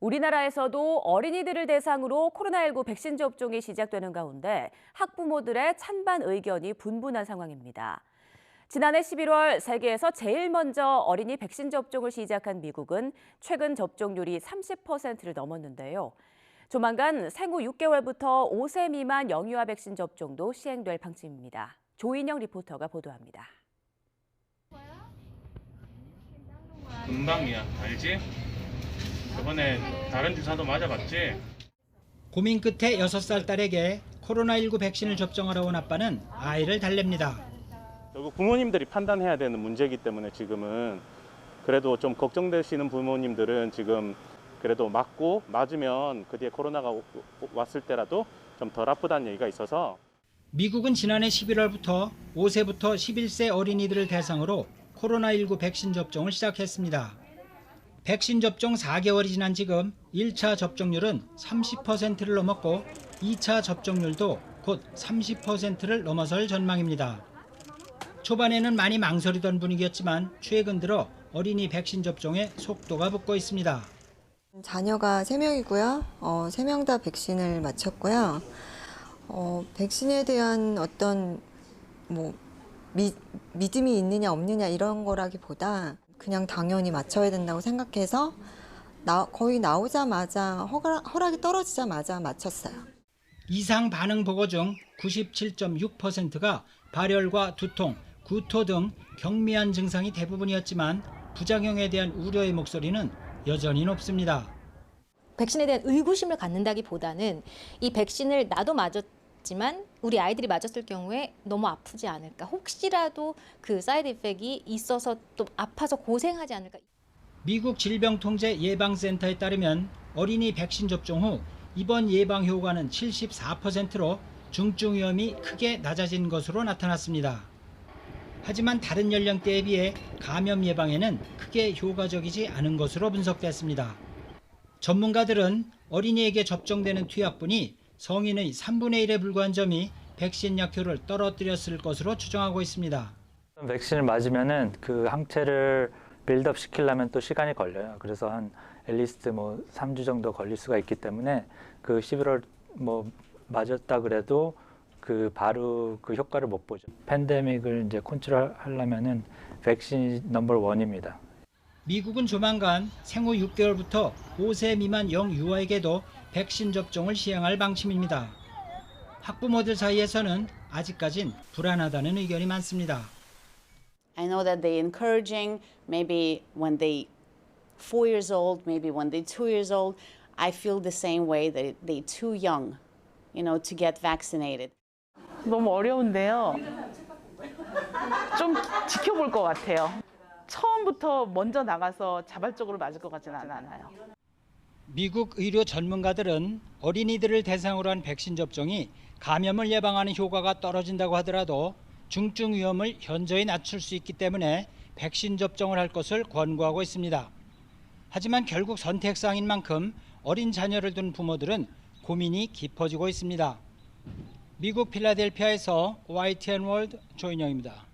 우리나라에서도 어린이들을 대상으로 코로나19 백신 접종이 시작되는 가운데 학부모들의 찬반 의견이 분분한 상황입니다. 지난해 11월 세계에서 제일 먼저 어린이 백신 접종을 시작한 미국은 최근 접종률이 30%를 넘었는데요. 조만간 생후 6개월부터 5세 미만 영유아 백신 접종도 시행될 방침입니다. 조인영 리포터가 보도합니다. 금방이야 알지? 저번에 다른 주사도 맞아봤지? 고민 끝에 6살 딸에게 코로나19 백신을 접종하러 온 아빠는 아이를 달랩니다. 결국 부모님들이 판단해야 되는 문제이기 때문에 지금은 그래도 좀 걱정되시는 부모님들은 지금 그래도 맞고 맞으면 그 뒤에 코로나가 왔을 때라도 좀 덜 아프다는 얘기가 있어서 미국은 지난해 11월부터 5세부터 11세 어린이들을 대상으로 코로나19 백신 접종을 시작했습니다. 백신 접종 4개월이 지난 지금 1차 접종률은 30%를 넘었고 2차 접종률도 곧 30%를 넘어설 전망입니다. 초반에는 많이 망설이던 분위기였지만 최근 들어 어린이 백신 접종에 속도가 붙고 있습니다. 자녀가 3명이고요. 어, 3명 다 백신을 맞췄고요. 어, 백신에 대한 어떤 뭐 미, 믿음이 있느냐 없느냐 이런 거라기보다 그냥 당연히 맞춰야 된다고 생각해서 나, 거의 나오자마자 허락, 허락 이 떨어지자마자 맞췄어요. 이상 반응 보고 중 97.6%가 발열과 두통, 구토 등 경미한 증상이 대부분이었지만 부작용에 대한 우려의 목소리는 여전히 높습니다. 백신에 대한 의구심을 갖는다기보다는 이 백신을 나도 맞았 지만 우리 아이들이 맞았을 경우에 너무 아프지 않을까 혹시라도 그 사이드 이펙이 있어서 또 아파서 고생하지 않을까 미국 질병통제 예방센터에 따르면 어린이 백신 접종 후 입원 예방 효과는 74%로 중증 위험이 크게 낮아진 것으로 나타났습니다. 하지만 다른 연령대에 비해 감염 예방에는 크게 효과적이지 않은 것으로 분석됐습니다. 전문가들은 어린이에게 접종되는 투약분이 성인의 3분의 1에 불과한 점이 백신 약효를 떨어뜨렸을 것으로 추정하고 있습니다. 백신을 맞으면은 그 항체를 빌드업 시키려면 또 시간이 걸려요. 그래서 한 앨리스트 뭐 3주 정도 걸릴 수가 있기 때문에 그 11월 뭐 맞았다 그래도 그 바로 그 효과를 못 보죠. 팬데믹을 이제 컨트롤 하려면은 백신 넘버 원입니다. 미국은 조만간 생후 6개월부터 5세 미만 영유아에게도 백신 접종을 시행할 방침입니다. 학부모들 사이에서는 아직까진 불안하다는 의견이 많습니다. I know that they encouraging maybe when they four years old, maybe when they two years old. I feel the same way that they too young, you know, to get vaccinated. 너무 어려운데요. 좀 지켜볼 것 같아요. 처음부터 먼저 나가서 자발적으로 맞을 것 같지는 않아요. 미국 의료 전문가들은 어린이들을 대상으로 한 백신 접종이 감염을 예방하는 효과가 떨어진다고 하더라도 중증 위험을 현저히 낮출 수 있기 때문에 백신 접종을 할 것을 권고하고 있습니다. 하지만 결국 선택사항인 만큼 어린 자녀를 둔 부모들은 고민이 깊어지고 있습니다. 미국 필라델피아에서 YTN 월드 조인영입니다.